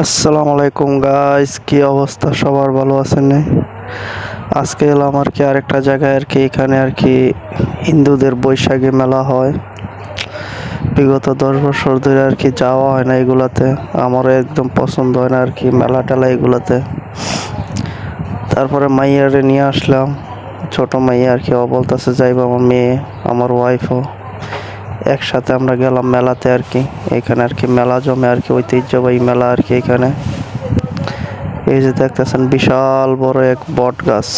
আসসালামু আলাইকুম গাইস কি অবস্থা? সবার ভালো আছেন? আজকে এলাম আর কি আরেকটা জায়গায় আর কি। এখানে আর কি হিন্দুদের বৈশাখী মেলা হয়। বিগত দশ বছর ধরে আর কি যাওয়া হয় না এগুলাতে। আমারও একদম পছন্দ হয় না আর কি মেলা টেলা এগুলাতে। তারপরে মাইয়ারে নিয়ে আসলাম। ছোট মাইয়া আর কি, ও বলতেছে, যাইব আমার মেয়ে, আমার ওয়াইফও একসাথে আমরা গেলাম মেলাতে আর কি। এখানে আর কি মেলা জমে আর কি, ঐতিহ্যবাহী মেলা আর কি এখানে। এই যে দেখতেছেন, বিশাল বড় এক বট গাছ।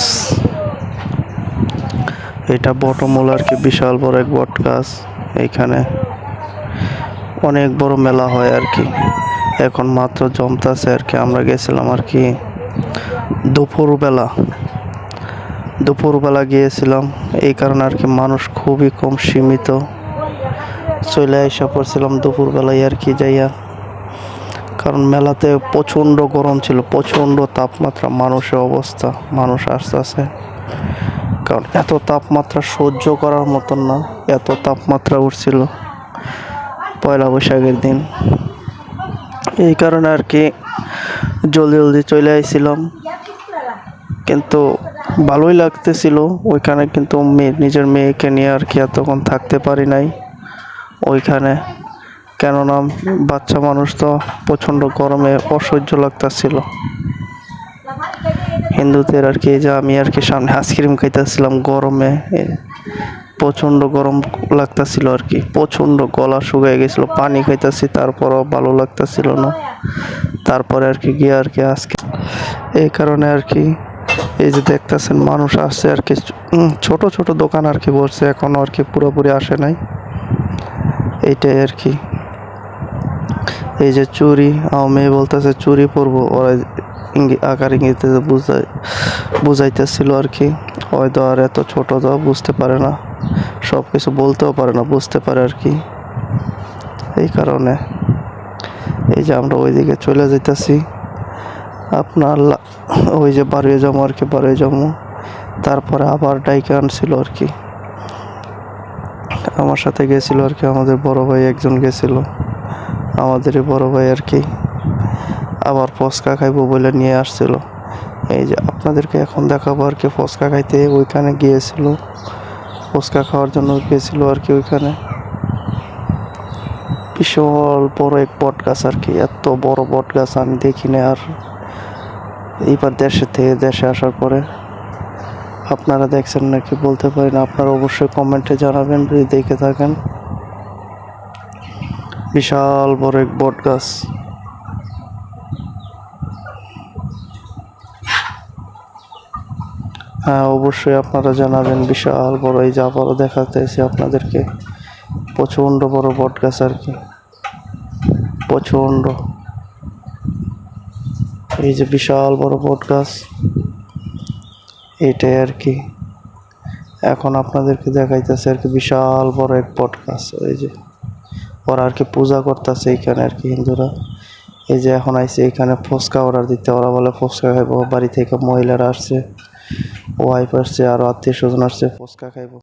এটা বটমূল আর কি, বিশাল বড় এক বট গাছ এইখানে অনেক বড় মেলা হয় আর কি। এখন মাত্র জমতাছে আর কি, আমরা গেছিলাম আর কি দুপুরবেলা। দুপুরবেলা গিয়েছিলাম, এই কারণে আর কি মানুষ খুবই কম সীমিত। চলে আইসা পড়ছিলাম দুপুরবেলায় আর কি যাইয়া। কারণ মেলাতে প্রচণ্ড গরম ছিল, প্রচণ্ড তাপমাত্রা, মানুষের অবস্থা, মানুষ আস্তে আসে কারণ এত তাপমাত্রা সহ্য করার মতন না, এত তাপমাত্রা উঠছিল পয়লা বৈশাখের দিন। এই কারণে আর কি জলদি জলদি চলে আইছিলাম। কিন্তু ভালোই লাগতেছিল, ওইখানে কিন্তু মেয়ে, নিজের মেয়েকে নিয়ে আর কি এতক্ষণ থাকতে পারি নাই। ওইখানে। কেননা বাচ্চা মানুষ তো প্রচণ্ড গরমে অসহ্য লাগতেছিল। হিন্দুদের আর কি যে আমি আর কি সামনে আইসক্রিম খাইতেছিলাম গরমে প্রচণ্ড গরম লাগতেছিল আর কি। প্রচণ্ড গলা শুকিয়ে গেছিল, পানি খাইতেছি, তারপরও ভালো লাগতেছিল না। তারপরে আর কি গিয়ে আর কি আজকে এই কারণে আর কি এই যে দেখতেছেন মানুষ আসছে আর কি ছোট ছোট দোকান আর কি বলছে এখনও আর কি পুরোপুরি আসে নাই। এইটাই আর কি। এই যে চুরি, আমার মেয়ে বলতেছে, চুরি পরবো। ওরা ইঙ্গি আকার ইঙ্গিতে বুঝাই বুঝাইতেছিল আর কি। হয়তো আর এত ছোট তো বুঝতে পারে না। সব কিছু বলতেও পারে না, বুঝতে পারে আর কি। এই কারণে। এই যে আমরা ওইদিকে চলে যেতেছি আপনার ওই যে বাড়িয়ে যাব আর কি, বাড়িয়ে যাব। তারপরে আবার ডাইকে আনছিল আর কি। আমার সাথে গেছিল আর কি, আমাদের বড় ভাই একজন গেছিল। আমাদেরই বড় ভাই আর কি। আবার ফসকা খাইবো বলে নিয়ে আসছিল। এই যে আপনাদেরকে এখন দেখাবো আর কি, ফসকা খাইতে ওইখানে গিয়েছিল। ফসকা খাওয়ার জন্য গিয়েছিল আর কি ওইখানে। বিশাল বড় এক বট গাছ আর কি, এত বড় বট গাছ আমি দেখিনি আর এইবার দেশে থেকে দেশে আসার পরে। আপনারা দেখছেন নাকি বলতে পারি না, আপনারা অবশ্যই কমেন্টে জানাবেন, যদি দেখে থাকেন। বিশাল বড় এক বট গাছ। হ্যাঁ অবশ্যই আপনারা জানাবেন, বিশাল বড় এই যে আবারও দেখাতেছি আপনাদেরকে। প্রচণ্ড বড় বট গাছ আর কি। প্রচণ্ড। এই যে বিশাল বড় বট গাছ। এইটাই আর কি। এখন আপনাদেরকে দেখাইতেছে আর কি বিশাল বড় এক বট গাছ এই যে। ওরা আর কি পূজা করতেছে এইখানে আর কি হিন্দুরা। এই যে এখন আইসে এইখানে ফুচকা অর্ডার দিতে। ওরা বলে ফুচকা খাইব, বাড়ি থেকে মহিলারা আসছে ওয়াইফ আসছে আরও আত্মীয় স্বজন আসছে, ফুচকা খাইবো।